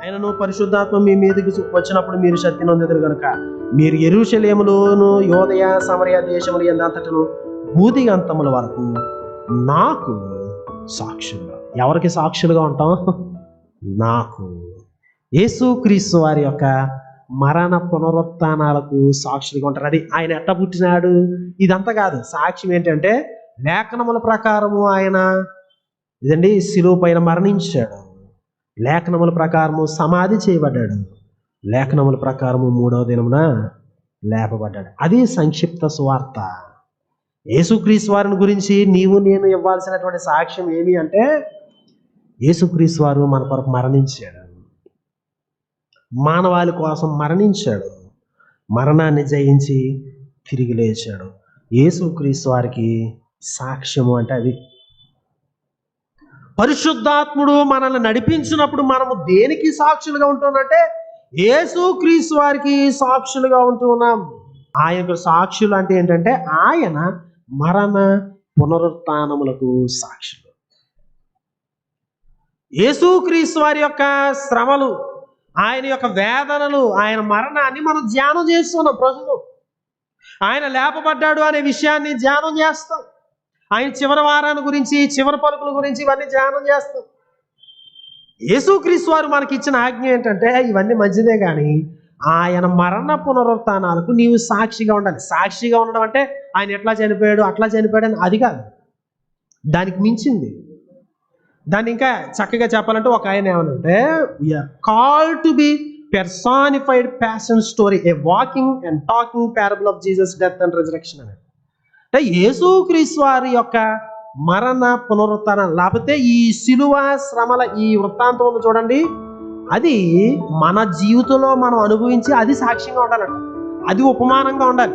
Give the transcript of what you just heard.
ఆయనను పరిశుద్ధాత్మ మీ మీదకి వచ్చినప్పుడు మీరు శక్తి నొందెదరు కనుక మీరు ఎరుషలేములోను యోదయ సమరయ దేశములు ఎందంతటను భూదిగంతముల వరకు నాకు సాక్షులుగా ఎవరికి సాక్షులుగా ఉంటాం? నాకు. యేసుక్రీస్తు వారి యొక్క మరణ పునరుత్నాలకు సాక్షులుగా ఉంటారు. అది ఆయన ఎట్ట పుట్టినాడు? ఇదంతా కాదు. సాక్ష్యం ఏంటంటే లేఖనముల ప్రకారము ఆయన ఇదండి శిలువు పైన మరణించాడు. లేఖనముల ప్రకారము సమాధి చేయబడ్డాడు. లేఖనముల ప్రకారము మూడవ దినమున లేపబడ్డాడు. అది సంక్షిప్త సువార్త. యేసుక్రీస్తు వారిని గురించి నీవు నేను ఇవ్వాల్సినటువంటి సాక్ష్యం ఏమి అంటే యేసుక్రీస్తు వారు మన కొరకు మరణించాడు. మానవాళి కోసం మరణించాడు. మరణాన్ని జయించి తిరిగి లేచాడు. యేసుక్రీస్తు వారికి సాక్ష్యము అంటే అది పరిశుద్ధాత్ముడు మనల్ని నడిపించినప్పుడు మనము దేనికి సాక్షులుగా ఉంటున్నట్టే యేసు క్రీస్తు వారికి సాక్షులుగా ఉంటూ ఉన్నాం. ఆయనకు సాక్షులు అంటే ఏంటంటే ఆయన మరణ పునరుత్నములకు సాక్షులు. యేసుక్రీస్తు వారి యొక్క శ్రమలు ఆయన యొక్క వేదనలు ఆయన మరణాన్ని మనం ధ్యానం చేస్తున్నాం. ప్రజలు ఆయన లేపబడ్డాడు అనే విషయాన్ని ధ్యానం చేస్తాం. ఆయన చివరి వారాన్ని గురించి చివరి పలుకుల గురించి ఇవన్నీ ధ్యానం చేస్తాం. యేసుక్రీస్తు వారు మనకి ఇచ్చిన ఆజ్ఞ ఏంటంటే ఇవన్నీ మంచిదే కానీ ఆయన మరణ పునరుత్నాలకు నీవు సాక్షిగా ఉండాలి. సాక్షిగా ఉండడం అంటే ఆయన ఎట్లా చనిపోయాడు అట్లా చనిపోయాడు అని అది కాదు. దానికి మించింది. దాన్ని ఇంకా చక్కగా చెప్పాలంటే ఒక ఆయన ఏమనంటే call to be personified passion story a walking and talking parable of Jesus death and resurrection అనేది అంటే యేసుక్రీస్తు వారి యొక్క మరణ పునరుత్న లేకపోతే ఈ శిలువ శ్రమల ఈ వృత్తాంతం ఉంది చూడండి. అది మన జీవితంలో మనం అనుభవించి అది సాక్ష్యంగా ఉండాలంట. అది ఉపమానంగా ఉండాలి.